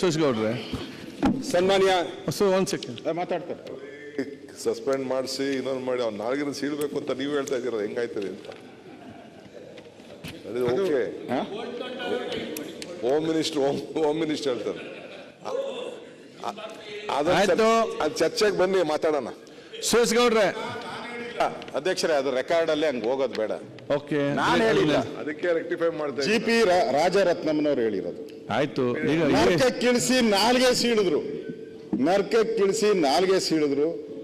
ಸುರೇಶ್ಗೌಡ್ರೆ ಸನ್ಮಾನ್ಯ. ಸೊ ಒಂದು ಸೆಕೆಂಡ್ ಮಾತಾಡ್ತಾರೆ ಸಸ್ಪೆಂಡ್ ಮಾಡಿಸಿ ಇನ್ನೊಂದು ಮಾಡಿ ಅವ್ನು ನಾಲ್ಗಿನ ಸೀಳ್ಬೇಕು ಅಂತ ನೀವು ಹೇಳ್ತಾ ಇದ್ದೀರ ಹೆಂಗಾಯ್ತದೆ ಅಂತ. ಅದು okay. Home minister home home minister ಹೇಳ್ತಾರೆ. ಅದು ಚರ್ಚೆಗೆ ಬನ್ನಿ ಮಾತಾಡೋಣ. ಸುರೇಶ್ಗೌಡ್ರೆ ಅಧ್ಯಕ್ಷರೇ ಅದು ರೆಕಾರ್ಡ್ ಅಲ್ಲೇ ಹಂಗೆ ಹೋಗೋದು ಬೇಡ. ಓಕೆ. ನಾನು ಹೇಳಿಲ್ಲ. ಅದಕ್ಕೆ ರೆಕ್ಟಿಫೈ ಮಾಡ್ತಾ ಜಿ. ಪಿ ರಾಜರತ್ನಮ್ನವ್ರು ಹೇಳಿರೋದು. ಆಯ್ತು. ಈಗ ನರ್ಕ ಕಿಳಿಸಿ ನಾಲ್ಗೆ ಸೀಳಿದ್ರು. ನರ್ಕೆ ಕಿಳಿಸಿ ನಾಲ್ಗೆ ಸೀಳಿದ್ರು.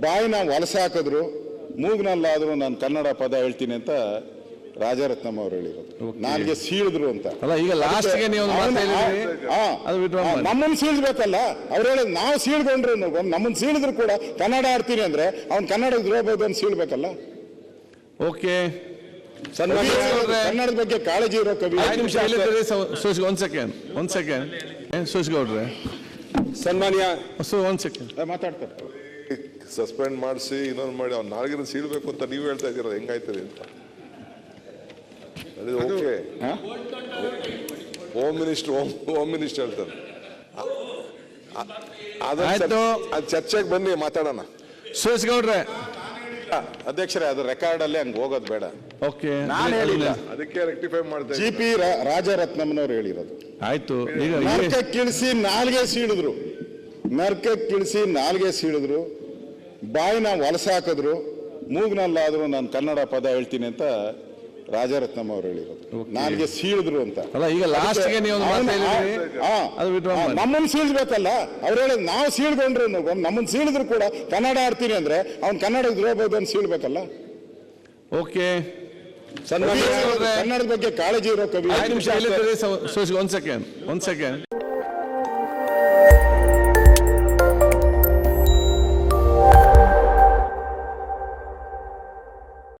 ಬಾಯಿನ ಹೊಲಸಾಕಿದ್ರು ಮೂಗ್ನಲ್ಲಾದ್ರೂ ನಾನು ಕನ್ನಡ ಪದ ಹೇಳ್ತೀನಿ ಅಂತ ರಾಜರತ್ನಂ ಅವರು ಹೇಳಿರೋದು. ನನಗೆ ಸೀಳಿದ್ರು ಅಂತ. ಅಲ್ಲ ಈಗ ಲಾಸ್ಟ್ಗೆ ನೀವು ನಮ್ಮನ್ನು ಸೀಳ್ಬೇಕಲ್ಲ ಅವ್ರು ಹೇಳಿದ್ ನಾವು ಸೀಳ್ಕೊಂಡ್ರು ನಮ್ಮನ್ನು ಸೀಳಿದ್ರು ಕೂಡ ಕನ್ನಡ ಆಡ್ತೀನಿ ಅಂದ್ರೆ ಅವ್ನು ಕನ್ನಡ ದ್ರೋಬಹುದು ಅಂತ ಸೀಳ್ಬೇಕಲ್ಲ. ಓಕೆ. ಕನ್ನಡದ ಬಗ್ಗೆ ಕಾಳಜಿ ಇರೋ ಕವಿ ಒಂದ್ ಸೆಕೆಂಡ್ ಒಂದ್ ಸೆಕೆಂಡ್ ಸೋಸ್ಗೌಡ್ರೆ ಸನ್ಮಾನ್ಯ. ಒಂದ್ ಒನ್ ಸೆಕೆಂಡ್ ಮಾತಾಡ್ತಾರೆ ಸಸ್ಪೆಂಡ್ ಮಾಡಿಸಿ ಇನ್ನೊಂದು ಮಾಡಿ ಅವ್ನು ನಾಲ್ಗಿನ ಸೀಳ್ಬೇಕು ಅಂತ ನೀವು ಹೇಳ್ತಾ ಇದ್ದೀರ ಹೆಂಗಾಯ್ತದೆ ಅಂತ. Okay. Home minister home minister ಹೇಳ್ತಾರೆ. ಅದು ಚರ್ಚೆಗೆ ಬನ್ನಿ ಮಾತಾಡೋಣ. ಸುರೇಶ್ಗೌಡ್ರೆ. ಅಧ್ಯಕ್ಷರೇ ಅದು ರೆಕಾರ್ಡ್ ಅಲ್ಲೇ ಹಂಗೆ ಹೋಗೋದು ಬೇಡ. ಓಕೆ. ನಾನು ಹೇಳಿಲ್ಲ. ಅದಕ್ಕೆ ರೆಕ್ಟಿಫೈ ಮಾಡ್ತಾ ಜಿ. ಪಿ ರಾಜರತ್ನಮ್ನವ್ರು ಹೇಳಿರೋದು. ಆಯ್ತು. ಈಗ ನರ್ಕ ಕಿಳಿಸಿ ನಾಲ್ಗೆ ಸೀಳಿದ್ರು. ನರ್ಕ ಕಿಳಿಸಿ ನಾಲ್ಗೆ ಸೀಳಿದ್ರು. ಬಾಯಿನ ಹೊಲಸಾಕಿದ್ರು ಮೂಗ್ನಲ್ಲಾದ್ರು ನಾನು ಕನ್ನಡ ಪದ ಹೇಳ್ತೀನಿ ಅಂತ ರಾಜರತ್ನಂ ಅವ್ರು ಹೇಳಿರೋದು. ನನಗೆ ಸೀಳಿದ್ರು ಅಂತ. ಅಲ್ಲ ಈಗ ಲಾಸ್ಟ್ಗೆ ನೀವು ಹೇಳಿದ್ರಿ. ನಮ್ಮನ್ನ ಸೀಳ್ಬೇಕಲ್ಲ ಅವ್ರು ಹೇಳಿದ್ ನಾವು ಸೀಳ್ಕೊಂಡ್ರು ನಮ್ಮನ್ನು ಸೀಳಿದ್ರು ಕೂಡ ಕನ್ನಡ ಆಡ್ತೀನಿ ಅಂದ್ರೆ ಅವ್ನು ಕನ್ನಡ ಅಂತ ಸೀಳ್ಬೇಕಲ್ಲ. ಓಕೆ. ಕನ್ನಡದ ಬಗ್ಗೆ ಕಾಳಜಿ ಇರೋ ಕವಿ. ಒಂದ್ ಹೇಳಿದ್ರೆ ಸೆಕೆಂಡ್ ಒಂದ್ ಸೆಕೆಂಡ್